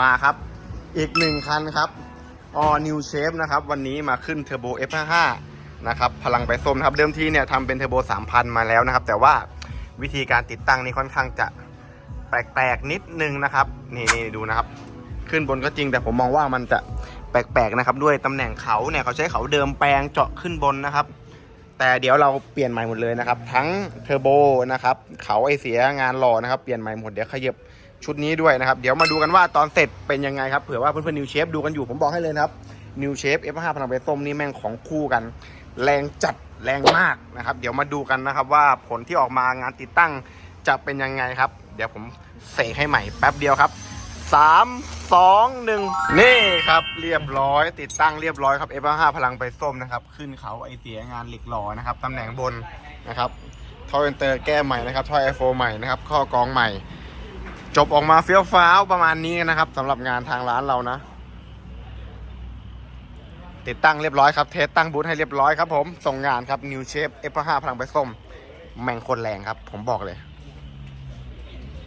มาครับ อีกหนึ่งคันครับ All New Shape นะครับ วันนี้มาขึ้นเทอร์โบ F55 นะครับ พลังไปส้มนะครับ เดิมทีเนี่ยทำเป็นเทอร์โบ 3,000 มาแล้วนะครับ แต่ว่าวิธีการติดตั้งนี่ค่อนข้างจะแปลกๆนิดนึงนะครับ นี่นี่ดูนะครับ ขึ้นบนก็จริงแต่ผมมองว่ามันจะแปลกๆนะครับ ด้วยตำแหน่งเขาเนี่ยเขาใช้เขาเดิมแปลงเจาะขึ้นบนนะครับ แต่เดี๋ยวเราเปลี่ยนใหม่หมดเลยนะครับ ทั้งเทอร์โบนะครับ เขาไอเสียงานหล่อนะครับ เปลี่ยนใหม่หมดเดี๋ยวขยับ ชุดนี้ด้วยนะครับ เดี๋ยวมาดูกันว่าตอนเสร็จเป็นยังไงครับเผื่อว่าเพื่อนๆนิวเชฟดูกันอยู่ผมบอกให้เลยนะครับนิวเชฟ F5 พลังเบส้มนี่แม่งของคู่กัน แรงจัดแรงมากนะครับ เดี๋ยวมาดูกันนะครับว่าผลที่ออกมางานติดตั้งจะเป็นยังไงครับ เดี๋ยวผมเสกให้ใหม่แป๊บเดียวครับสามสองหนึ่งนี่ครับ เรียบร้อย ติดตั้งเรียบร้อยครับ F5 พลังไปส้มนะครับ ขึ้นเขาไอเสียงานเหล็กหล่อนะครับตำแหน่งบนนะครับท่อเอนเตอร์แก้ใหม่นะครับท่อไอโฟใหม่นะครับข้อกรองใหม่ จบออกมาเฟี้ยวฟ้าวประมาณนี้นะครับสำหรับงานทางร้านเรานะ ติดตั้งเรียบร้อยครับ เทสตั้งบูธให้เรียบร้อยครับผม ส่งงานครับ New Shape F5 พลังไปส้ม แม่งโคนแรงครับ ผมบอกเลย